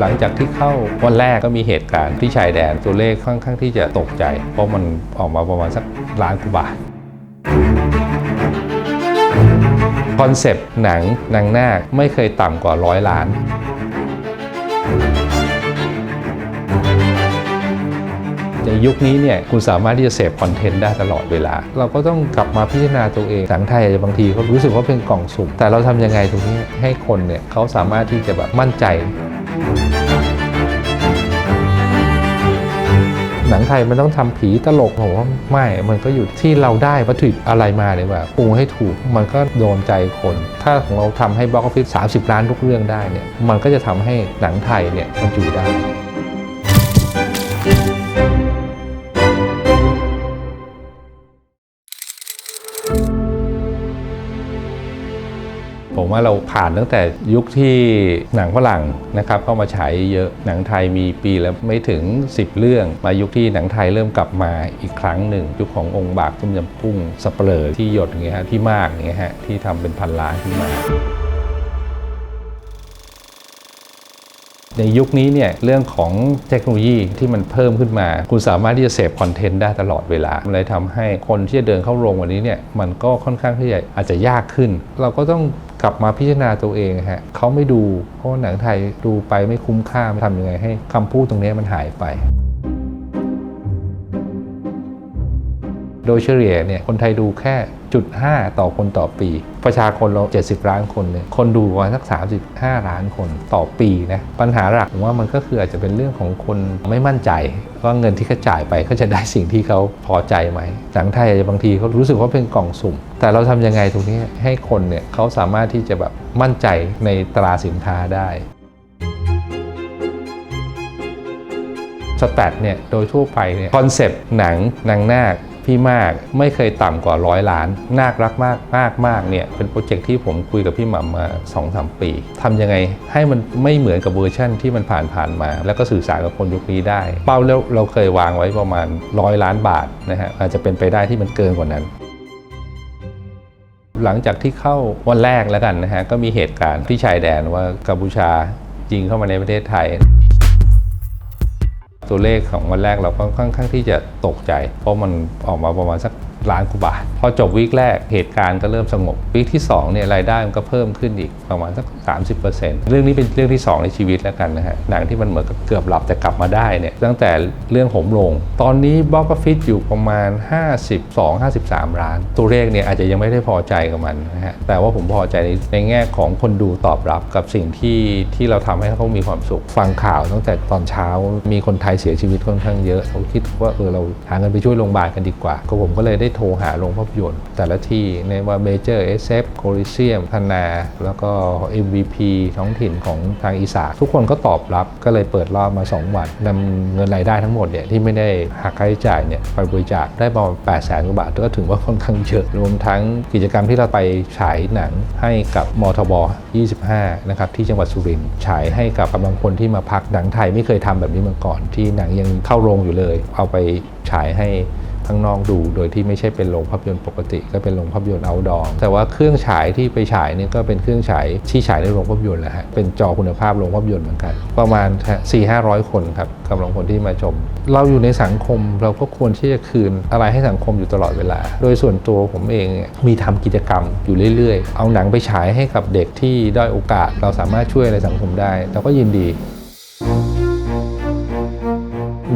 หลังจากที่เข้าวันแรกก็มีเหตุการณ์ที่ชายแดนตัวเลขค่อนข้างที่จะตกใจ เพราะมันออกมาประมาณสักล้านกว่าบาทคอนเซปต์หนังนางนาคไม่เคยต่ำกว่าร้อยล้าน ในยุคนี้เนี่ยคุณสามารถที่จะเสพคอนเทนต์ได้ตลอดเวลา เราก็ต้องกลับมาพิจารณาตัวเองหนังไทยบางทีเขารู้สึกว่าเป็นกล่องสุ่มแต่เราทำยังไงตรงนี้ให้คนเนี่ยเขาสามารถที่จะแบบมั่นใจ หนังไทยมันต้องทำผีตลกผมว่าไม่ มันก็อยู่ที่เราได้วัตถุดิบอะไรมาเลยว่าปรุงให้ถูกมันก็โดนใจคน ถ้าของเราทำให้บล็อกออฟฟิศ30ล้านทุกเรื่องได้เนี่ยมันก็จะทำให้หนังไทยเนี่ยมันอยู่ได้ ผมว่าเราผ่านตั้งแต่ยุคที่หนังฝรั่งนะครับเข้ามาฉายเยอะหนังไทยมีปีแล้วไม่ถึง 10 เรื่อง มายุคที่หนังไทยเริ่มกลับมาอีกครั้งหนึ่ง ยุคขององค์บากต้มยำกุ้งสเปรอที่หยดอย่างเงี้ยฮะที่มากเงี้ยฮะที่ทำเป็นพันล้านขึ้นมา ในยุคนี้เนี่ยเรื่องของเทคโนโลยีที่มันเพิ่มขึ้นมา คุณสามารถที่จะเสพคอนเทนต์ได้ตลอดเวลาเลยทำให้คนที่จะเดินเข้าโรงวันนี้เนี่ยมันก็ค่อนข้างที่จะอาจจะยากขึ้น เราก็ต้องกลับมาพิจารณาตัวเองฮะเขาไม่ดูเพราะหนังไทยดูไปไม่คุ้มค่าทำยังไงให้คำพูดตรงนี้มันหายไปโดยเฉลี่ยเนี่ยคนไทยดูแค่ จุด5ต่อคนต่อปี ประชากรเรา 70 ล้านคนเนี่ยคนดูประมาณสัก 35 ล้านคนต่อปีนะปัญหาหลักผมว่ามันก็คืออาจจะเป็นเรื่องของคนไม่มั่นใจว่าเงินที่เขาจ่ายไปเขาจะได้สิ่งที่เขาพอใจไหมหนังไทยอาจจะบางทีเขารู้สึกว่าเป็นกล่องสุ่ม แต่เราทำยังไงตรงนี้ให้คนเนี่ยเขาสามารถที่จะแบบมั่นใจในตราสินค้าได้สแตทเนี่ยโดยทั่วไปเนี่ยคอนเซปต์หนังนางนาค พี่มากไม่เคยต่ำกว่าร้อยล้านน่ารักมากมากมากเนี่ยเป็นโปรเจกต์ที่ผมคุยกับพี่หม่ำมา2-3ปีทำยังไงให้มันไม่เหมือนกับเวอร์ชั่นที่มันผ่านผ่านมา แล้วก็สื่อสารกับคนยุคนี้ได้ เป้าแล้วเราเคยวางไว้ประมาณร้อยล้านบาทนะฮะอาจจะเป็นไปได้ที่มันเกินกว่านั้นหลังจากที่เข้าวันแรกแล้วกันนะฮะก็มีเหตุการณ์ที่ชายแดนว่ากัมพูชายิงเข้ามาในประเทศไทย ตัวเลขของวันแรกเราก็ค่อนข้างที่จะตกใจ เพราะมันออกมาประมาณสัก ล้านกว่าบาท พอจบวีคแรกเหตุการณ์ก็เริ่มสงบวีคที่2เนี่ยรายได้มันก็เพิ่มขึ้นอีกประมาณสัก 30%เรื่องนี้เป็นเรื่องที่ 2 ในชีวิตแล้วกันนะฮะหนังที่มันเหมือนกับเกือบหลับแต่กลับมาได้เนี่ยตั้งแต่เรื่องหมโรงตอนนี้บ็อกฟิตอยู่ประมาณ 52-53 ล้าน ตัวเลขเนี่ยอาจจะยังไม่ได้พอใจกับมันนะฮะแต่ว่าผมพอใจในในแง่ของคนดูตอบรับกับสิ่งที่ที่เราทำให้เขามีความสุข ฟังข่าวตั้งแต่ตอนเช้ามีคนไทยเสียชีวิตค่อนข้างเยอะเขาคิดว่าเออเราหาเงินไปช่วยโรงพยาบาลกันดีกว่าก็ผมก็เลยได้โทรหาโรงภาพยนตร์ แต่ละที่ในว่าเมเจอร์เอสเอฟโคลิเซียมพนา แล้วก็ MVP ท้องถิ่นของทางอีสานทุกคนก็ตอบรับก็เลยเปิดรอบมา 2 วันนำเงินรายได้ทั้งหมดเนี่ยที่ไม่ได้หักค่าใช้จ่ายเนี่ยไปบริจาคได้ประมาณ8แสนกว่าบาทก็ถือว่าค่อนข้างเยอะรวมทั้งกิจกรรมที่เราไปฉายหนังให้กับมทบ 25 นะครับที่จังหวัดสุรินทร์ฉายให้กับกำลังพลที่มาพักหนังไทยไม่เคยทำแบบนี้มาก่อน ที่หนังยังเข้าโรงอยู่เลย เอาไปฉายให้ ข้างนอกดู โดยที่ไม่ใช่เป็นโรงภาพยนตร์ปกติ ก็เป็นโรงภาพยนตร์ outdoor แต่ว่าเครื่องฉายที่ไปฉายเนี่ยก็เป็นเครื่องฉายที่ฉายในโรงภาพยนตร์แหละฮะเป็นจอคุณภาพโรงภาพยนตร์เหมือนกัน ประมาณ 4 5 0 0 คนครับกำลังคนที่มาชม เราอยู่ในสังคมเราก็ควรที่จะคืนอะไรให้สังคมอยู่ตลอดเวลา โดยส่วนตัวผมเองมีทำกิจกรรมอยู่เรื่อย ๆ เอาหนังไปฉายให้กับเด็กที่ด้อยโอกาส เราสามารถช่วยอะไรสังคมได้เราก็ยินดี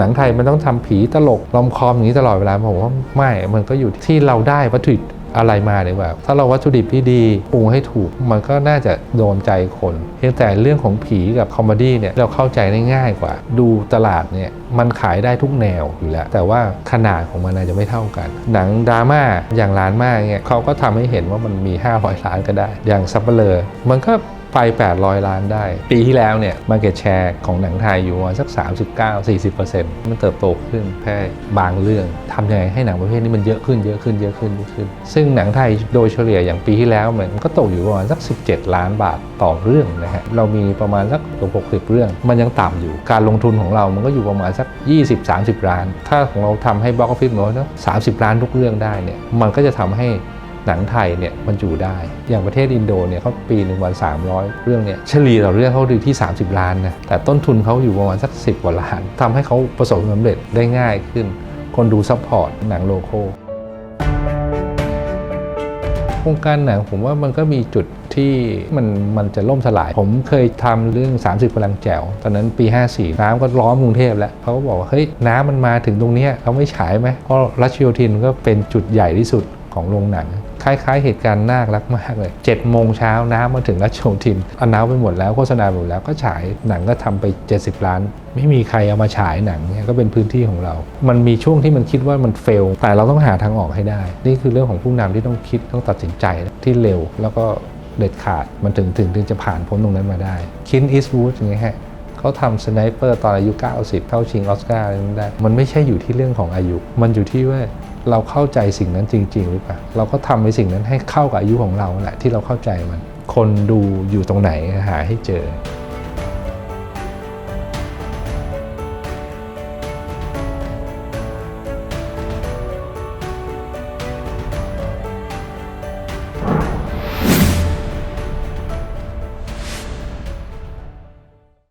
หนังไทยมันต้องทำผีตลกลอมคอมอย่างนี้ตลอดเวลาผมว่าไม่มันก็อยู่ที่เราได้วัตถุดิบอะไรมาดีกว่า ถ้าเราวัตถุดิบที่ดีปรุงให้ถูก มันก็น่าจะโดนใจคน เพียงแต่เรื่องของผีกับคอมเมดี้เนี่ยเราเข้าใจได้ง่ายกว่า ดูตลาดเนี่ยมันขายได้ทุกแนวอยู่แล้ว แต่ว่าขนาดของมันอาจจะไม่เท่ากัน หนังดราม่าอย่างล้านมากเนี่ยเขาก็ทำให้เห็นว่ามันมี 500ล้านก็ได้ อย่างซับเปลอมันก็ ไป 800 ล้านได้ ปีที่แล้วเนี่ย Market Share ของหนังไทยอยู่ประมาณสัก 39-40%มันเติบโตขึ้นแค่บางเรื่องทำยังไงให้หนังประเภทนี้มันเยอะขึ้นเยอะขึ้นเยอะขึ้นเยอะขึ้น ซึ่งหนังไทยโดยเฉลี่ยอย่างปีที่แล้วมันก็ตกอยู่ประมาณสัก 17 ล้านบาทต่อเรื่องนะฮะเรามีประมาณสัก60เรื่อง มันยังต่ำอยู่การลงทุนของเรามันก็อยู่ประมาณสัก 20-30 ล้าน ถ้าของเราทำให้บล็อกฟฟิศมันสัก30ล้านทุกเรื่องได้เนี่ยมันก็จะทำให้ หนังไทยเนี่ยมันอยู่ได้ อย่างประเทศอินโดเนี่ยเขาปีหนึ่งวัน 300 เรื่องเนี่ยเฉลี่ยต่อเรื่องเขาดูที่ 30 ล้านนะแต่ต้นทุนเขาอยู่ประมาณสัก 10 กว่าล้านทำให้เขาประสบความสำเร็จได้ง่ายขึ้น คนดูซัพพอร์ตหนังโลโก้วงการหนังผมว่ามันก็มีจุดที่มันมันจะล่มสลาย ผมเคยทำเรื่อง 30พลังแจ๋วตอนนั้นปี 54 น้ำก็ล้อมกรุงเทพแล้วเขาก็บอกว่าเฮ้ยน้ำมันมาถึงตรงนี้เขาไม่ฉายไหมเพราะรัชโยธินก็เป็นจุดใหญ่ที่สุดของโรงหนัง คล้ายๆ เหตุการณ์น่ารักมากเลย7จ็ดโมงเช้าน้ำมาถึงรัชโยธินอนนาวไปหมดแล้วโฆษณาหมดแล้วก็ฉายหนังก็ทำไป 70 ล้าน ไม่มีใครเอามาฉายหนังเนี่ยก็เป็นพื้นที่ของเรา มันมีช่วงที่มันคิดว่ามันเฟล แต่เราต้องหาทางออกให้ได้ นี่คือเรื่องของผู้นำที่ต้องคิดต้องตัดสินใจที่เร็ว แล้วก็เด็ดขาดมันถึงถึงถึงจะผ่านพ้นตรงนั้นมาได้คินอิสวูดอย่างเงี้ยฮะเขาทำสไนเปอร์ตอนอายุ 90 เข้าชิงออสการ์นั้นได้ มันไม่ใช่อยู่ที่เรื่องของอายุ มันอยู่ที่ว่า เราเข้าใจสิ่งนั้นจริง ๆ หรือเปล่า เราก็ทำในสิ่งนั้นให้เข้ากับอายุของเราแหละที่เราเข้าใจมัน คนดูอยู่ตรงไหนหาให้เจอ